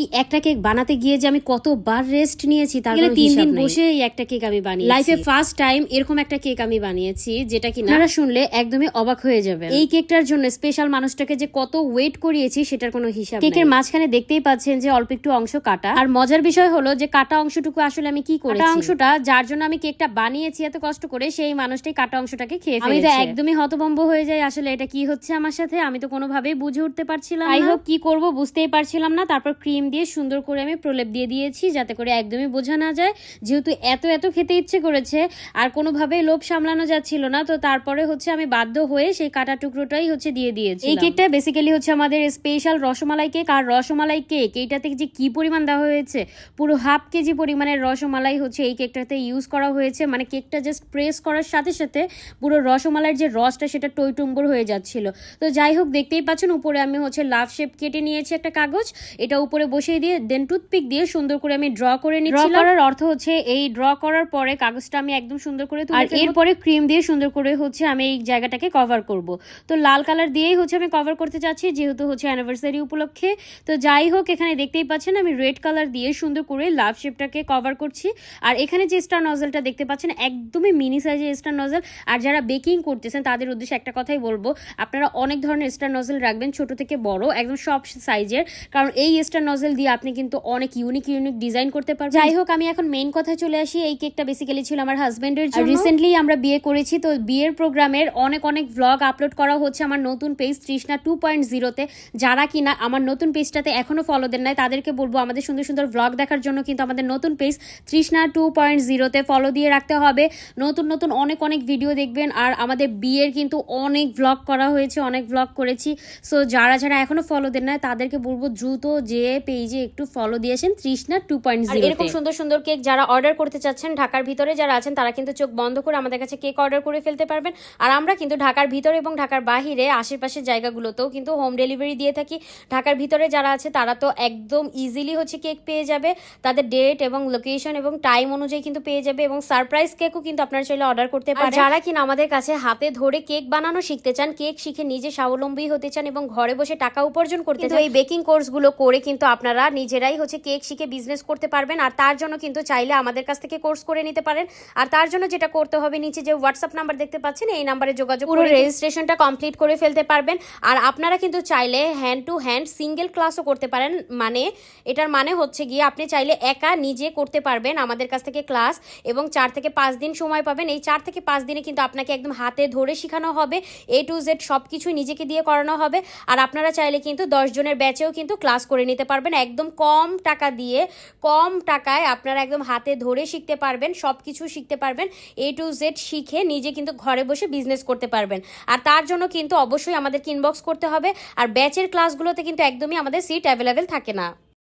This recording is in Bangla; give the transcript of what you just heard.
এই একটা কেক বানাতে গিয়ে যে আমি কতবার রেস্ট নিয়েছি তার গেলে তিন দিন বসে এই একটা কেক আমি বানিয়েছি। লাইফে ফার্স্ট টাইম এরকম একটা কেক আমি বানিয়েছি যেটা কি আপনারা শুনলে একদমই অবাক হয়ে যাবেন। এই কেকটার জন্য স্পেশাল মানুষটাকে যে কত ওয়েট করিয়েছি সেটার কোনো হিসাব কেকের মাঝখানে দেখতেই পাচ্ছেন যে অল্প একটু অংশ কাটা। আর মজার বিষয় হলো যে কাটা অংশটুকু আসলে আমি কি কাটা অংশটা যার জন্য আমি কেকটা বানিয়েছি এত কষ্ট করে সেই মানুষটাই কাটা অংশটাকে খেয়ে আমি তো একদমই হতভম্ব হয়ে যাই আসলে এটা কি হচ্ছে আমার সাথে? আমি তো কোনোভাবেই বুঝে উঠতে পারছিলাম আই হোপ কি করব বুঝতেই পারছিলাম না। তারপর ক্রিম দিয়ে সুন্দর করে আমি প্রলেপ দিয়ে দিয়েছি যাতে করে একদমই বোঝা না যায়। যেহেতু এত এত খেতে ইচ্ছে করেছে, আর কোনোভাবেই লোভ সামলানো যাচ্ছিল না, তো তারপরে হচ্ছে আমি বাধ্য হয়ে সেই কাটা টুকরোটাই হচ্ছে দিয়ে দিয়েছি এই কেকটা বেসিক্যালি হচ্ছে আমাদের স্পেশাল রসমালাই কেক, আর রসমালাই কেক, এইটাতে যে কি পরিমাণ দেওয়া হয়েছে, পুরো হাফ কেজি পরিমাণের রসমালাই হচ্ছে এই কেকটাতে ইউজ করা হয়েছে। মানে কেকটা জাস্ট প্রেস করার সাথে সাথে পুরো রসমালাইয়ের যে রসটা সেটা টইটুম্বর হয়ে যাচ্ছিল। তো যাই হোক, দেখতেই পাচ্ছেন, উপরে আমি হচ্ছে লাভ শেপ কেটে নিয়েছি একটা কাগজ। এটা উপরে বসিয়ে দিয়ে দেন টুথপিক দিয়ে সুন্দর করে আমি ড্র করে নিচ্ছি করার অর্থ হচ্ছে এই ড্র করার পরে কাগজটা আমি একদম সুন্দর করে তুলে আর এরপরে ক্রিম দিয়ে সুন্দর করে হচ্ছে আমি এই জায়গাটাকে কভার করব। তো লাল কালার দিয়েই হচ্ছে আমি কভার করতে চাচ্ছি যেহেতু হচ্ছে অ্যানিভার্সারি উপলক্ষে। তো যাই হোক এখানে দেখতেই পাচ্ছেন আমি রেড কালার দিয়ে সুন্দর করে লাভ শেপটাকে কভার করছি। আর এখানে যে স্টার নজলটা দেখতে পাচ্ছেন একদমই মিনি সাইজের স্টার নজল আর যারা বেকিং করতেছেন তাদের উদ্দেশ্যে একটা কথাই বলব আপনারা অনেক ধরনের স্টার নজল রাখবেন ছোট থেকে বড় একদম সব সাইজের কারণ এই স্টার নজল দিয়ে আপনি কিন্তু অনেক ইউনিক ইউনিক ডিজাইন করতে পারবেন। যাই হোক আমি এখন মেইন কথা চলে আসি। এই কেকটা বেসিক্যালি ছিল আমার হাজবেন্ডের জন্য। রিসেন্টলি আমরা বিয়ে করেছি তো বিয়ের প্রোগ্রামের অনেক অনেক ভ্লগ আপলোড করা হচ্ছে আমার নতুন পেজ তৃষ্ণা টু পয়েন্ট জিরোতে যারা কিনা আমার নতুন পেজটাতে এখনও ফলো দেন নাই তাদেরকে বলব আমাদের সুন্দর সুন্দর ভ্লগ দেখার জন্য কিন্তু আমাদের নতুন পেজ তৃষ্ণা টু পয়েন্ট জিরোতে ফলো দিয়ে রাখতে হবে। নতুন নতুন অনেক অনেক ভিডিও দেখবেন আর আমাদের বিয়ের কিন্তু অনেক ভ্লগ করা হয়েছে অনেক ভ্লগ করেছি। সো যারা যারা এখনও ফলো দেন নাই তাদেরকে বলব দ্রুত যে পেজে একটু ফলো দিয়েছেন তৃষ্ণা টু পয়েন্ট জিরো এরকম সুন্দর সুন্দর কেক যারা অর্ডার করতে চাচ্ছেন ঢাকার ভিতরে যারা আছেন তারা কিন্তু চোখ বন্ধ করে আমাদের কাছে কেক অর্ডার করে ফেলতে পারবেন। আর আমরা কিন্তু ঢাকার ভিতরে এবং ঢাকার বাহিরে আশেপাশের জায়গাগুলোতেও কিন্তু হোম ডেলিভারি দিয়ে থাকি। ঢাকার ভিতরে যারা আছে তারা তো একদম ইজিলি হচ্ছে কেক পেয়ে যাবে। তাদের ডেট এবং লোকেশন এবং টাইম অনুযায়ী কিন্তু পেয়ে যাবে এবং সারপ্রাইজ কেকও কিন্তু আপনারা চাইলে অর্ডার করতে পারেন। যারা কিনা আমাদের কাছে হাতে ধরে কেক বানানো শিখতে চান কেক শিখে নিজে স্বাবলম্বী হতে চান এবং ঘরে বসে টাকা উপার্জন করতে চান এই বেকিং কোর্সগুলো করে কিন্তু আপনারা নিজেরাই হচ্ছে কেক শিখে বিজনেস করতে পারবেন। আর তার জন্য কিন্তু চাইলে আমাদের কাছ থেকে কোর্স করে নিতে পারেন। আর তার জন্য যেটা করতে হবে নিচে যে হোয়াটসঅ্যাপ নাম্বার দেখতে পাচ্ছেন এই নাম্বারে যোগাযোগ পুরো রেজিস্ট্রেশনটা কমপ্লিট করে ফেলতে পারবেন। আর আপনারা কিন্তু চাইলে হ্যান্ড টু হ্যান্ড সিঙ্গেল ক্লাসও করতে পারেন। মানে এটার মানে হচ্ছে গিয়ে আপনি চাইলে একা নিজে করতে পারবেন আমাদের কাছ থেকে ক্লাস এবং চার থেকে পাঁচ দিন সময় পাবেন। এই চার থেকে পাঁচ দিনে কিন্তু আপনাকে একদম হাতে ধরে শেখানো হবে। এ টু জেড সব কিছুই নিজেকে দিয়ে করানো হবে। আর আপনারা চাইলে কিন্তু দশ জনের ব্যাচেও কিন্তু ক্লাস করে নিতে পারবেন। একদম কম টাকা দিয়ে, কম টাকায় আপনারা একদম হাতে ধরে শিখতে পারবেন সব কিছু শিখতে পারবেন এ টু জেড শিখে নিজে কিন্তু ঘরে বসে বিজনেস করতে পারবেন। আর তার জন্য কিন্তু অবশ্যই আমাদেরকে ইনবক্স করতে হবে, আর ব্যাচের ক্লাসগুলোতে কিন্তু একদমই আমাদের সিট অ্যাভেলেবেল থাকে না।